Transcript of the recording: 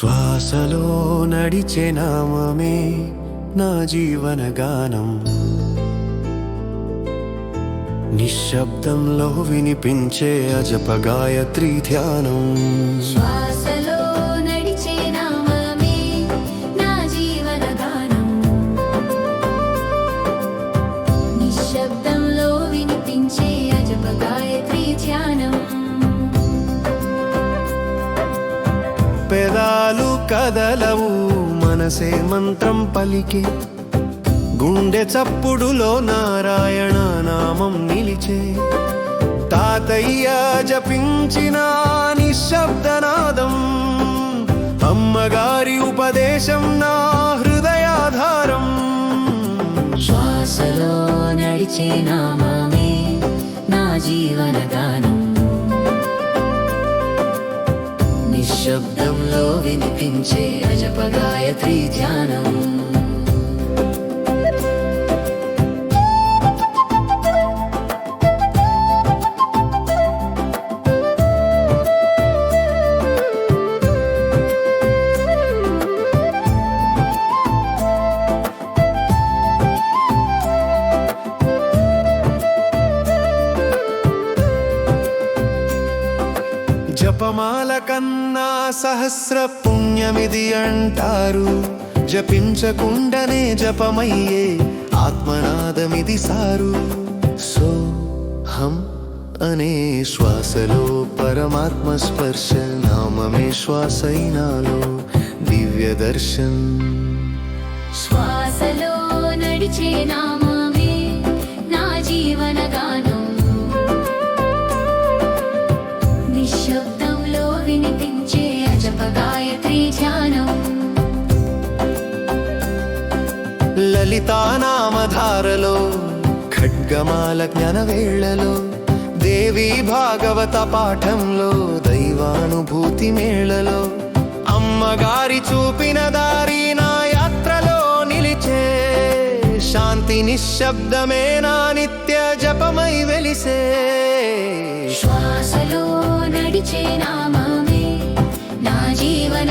శ్వాసలో నడిచే నామమే నా జీవన గానం. నిశ్శబ్దంలో వినిపించే అజప గాయత్రి ధ్యానం. శ్వాస పెదాలు కదలవు మనసే మంత్రం పలికే. గుండె చప్పుడులో నారాయణ నామం నిలిచే. తాతయ్య జపించిన నిశ్శబ్దనాదం అమ్మగారి ఉపదేశం నా హృదయాధారం. శ్వాసలో నడిచే నామమే నా జీవన గానం. శబ్దంలో వినిపించే అజపగాయత్రి ధ్యానం. జపమాల కన్నా సహస్ర పుణ్యమిది అంటారు. జపించకుండానే జపమయ్యే ఆత్మనాదమిది సారు. సో హం అనే శ్వాసలో పరమాత్మ స్పర్శ నామమే శ్వాసైనాలో దివ్య దర్శన్ శ్వాసలో నడిచే నామ లలితానామధారలో ఖడ్గమాల జ్ఞానవేళ్ళలో దేవి భాగవత పాఠంలో దైవానుభూతి మేళలో అమ్మగారి చూపిన దారి నా యాత్రలో నిలిచే శాంతి నిశ్శబ్దమే నా నిత్య జపమై వెలిసే. శ్వాసలో నడిచే నా జీవన